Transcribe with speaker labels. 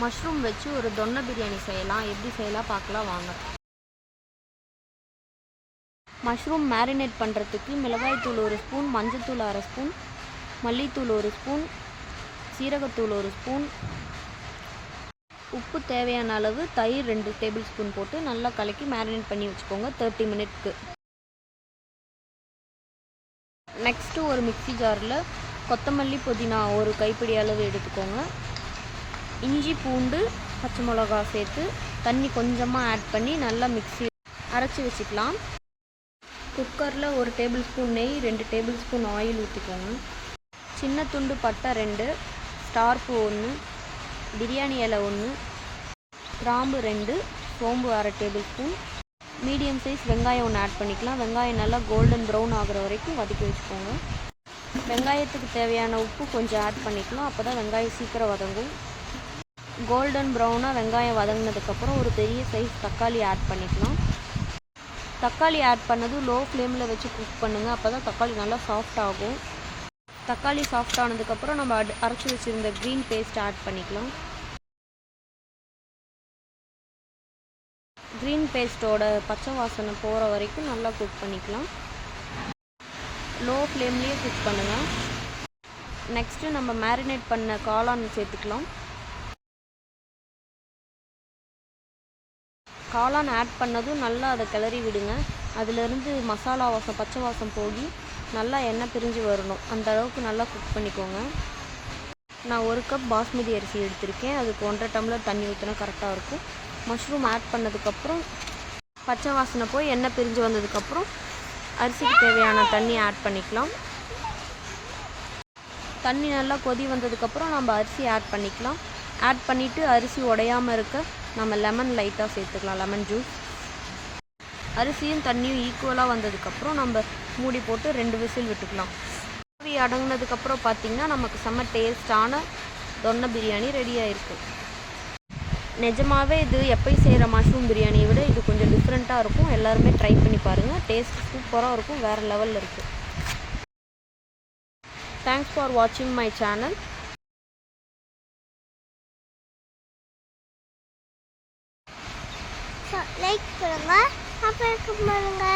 Speaker 1: Mushroom வச்சு ஒரு தொன்னை பிரியாணி செய்யலாம். எப்படி செய்யலாம் பார்க்கலாம் வாங்க. மஷ்ரூம் மேரினேட் பண்ணுறதுக்கு மிளகாய்த்தூள் ஒரு ஸ்பூன் மஞ்சத்தூள் அரை ஸ்பூன் மல்லித்தூள் ஒரு ஸ்பூன் சீரகத்தூள் ஒரு ஸ்பூன். உப்பு தேவையான அளவு தயிர் ரெண்டு டேபிள் ஸ்பூன் போட்டு நல்லா கலக்கி மேரினேட் பண்ணி வச்சுக்கோங்க தேர்ட்டி மினிட்க்கு நெக்ஸ்ட்டு ஒரு மிக்ஸி ஜாரில் கொத்தமல்லி புதினா ஒரு கைப்பிடி அளவு எடுத்துக்கோங்க. இஞ்சி பூண்டு பச்சை மிளகா சேர்த்து தண்ணி கொஞ்சமாக ஆட் பண்ணி நல்லா மிக்ஸி அரைச்சி வச்சுக்கலாம். குக்கரில் ஒரு டேபிள் ஸ்பூன் நெய் ரெண்டு டேபிள் ஸ்பூன் ஆயில் ஊற்றிக்கோங்க சின்ன துண்டு பட்டை ரெண்டு ஸ்டார் பூ ஒன்று பிரியாணி இலை ஒன்று கிராம்பு ரெண்டு சோம்பு அரை டேபிள் ஸ்பூன் மீடியம் சைஸ் வெங்காயம் ஒன்று ஆட் பண்ணிக்கலாம். வெங்காயம் நல்லா கோல்டன் ப்ரௌன் ஆகிற வரைக்கும் வதக்கி வச்சுக்கோங்க. வெங்காயத்துக்கு தேவையான உப்பு கொஞ்சம் ஆட் பண்ணிக்கலாம். அப்போ தான் வெங்காயம் சீக்கிரம் வதங்கும். கோல்டன் ப்ரௌனாக வெங்காயம் வதங்கினதுக்கப்புறம் ஒரு பெரிய சைஸ் தக்காளி ஆட் பண்ணிக்கலாம். தக்காளி ஆட் பண்ணதும் லோ ஃப்ளேமில் வச்சு குக் பண்ணுங்கள் அப்போ தான் தக்காளி நல்லா சாஃப்ட் ஆகும். தக்காளி சாஃப்ட் ஆனதுக்கப்புறம் நம்ம அரைச்சி வச்சுருந்த க்ரீன் பேஸ்ட் ஆட் பண்ணிக்கலாம். க்ரீன் பேஸ்ட்டோட பச்சை வாசனை போகிற வரைக்கும் நல்லா குக் பண்ணிக்கலாம். லோ ஃப்ளேம்லேயே குக் பண்ணுங்கள் நெக்ஸ்ட்டு நம்ம மேரினேட் பண்ண காளான் சேர்த்துக்கலாம். காளான் ஆட் பண்ணதும் நல்லா அதை கிளறி விடுங்க. அதிலிருந்து மசாலா வாசம் பச்சை வாசம் போகி நல்லா எண்ணெய் பிரிஞ்சு வரணும். அந்த அளவுக்கு நல்லா குக் பண்ணிக்கோங்க. நான் ஒரு கப் பாஸ்மதி அரிசி எடுத்திருக்கேன். அதுக்கு ஒன்றரை டம்ளர் தண்ணி ஊற்றினா கரெக்டாக இருக்கும். மஷ்ரூம் ஆட் பண்ணதுக்கப்புறம் பச்சை வாசனை போய் எண்ணெய் பிரிஞ்சு வந்ததுக்கப்புறம் அரிசிக்கு தேவையான தண்ணி ஆட் பண்ணிக்கலாம். தண்ணி நல்லா கொதி வந்ததுக்கப்புறம் நம்ம அரிசி ஆட் பண்ணிக்கலாம். ஆட் பண்ணிவிட்டு அரிசி உடையாமல் இருக்க நம்ம லெமன் லைட்டாக சேர்த்துக்கலாம் லெமன் ஜூஸ் அரிசியும் தண்ணியும் ஈக்குவலாக வந்ததுக்கப்புறம் நம்ம மூடி போட்டு ரெண்டு விசில் விட்டுக்கலாம். ஆவி அடங்கினதுக்கப்புறம் பார்த்திங்கன்னா நமக்கு செம்ம டேஸ்டான தொன்னை பிரியாணி ரெடி ஆகிருக்கு நிஜமாகவே இது எப்பயும் செய்கிற மஷ்ரூம் பிரியாணியை விட இது கொஞ்சம் டிஃப்ரெண்ட்டாக இருக்கும். எல்லாருமே ட்ரை பண்ணி பாருங்கள் டேஸ்ட் சூப்பராக இருக்கும். வேறு லெவலில் இருக்குது தேங்க்ஸ் ஃபார் வாட்சிங் மை சேனல்
Speaker 2: லைக் பண்ணுங்க அப்புறம் பண்ணுங்க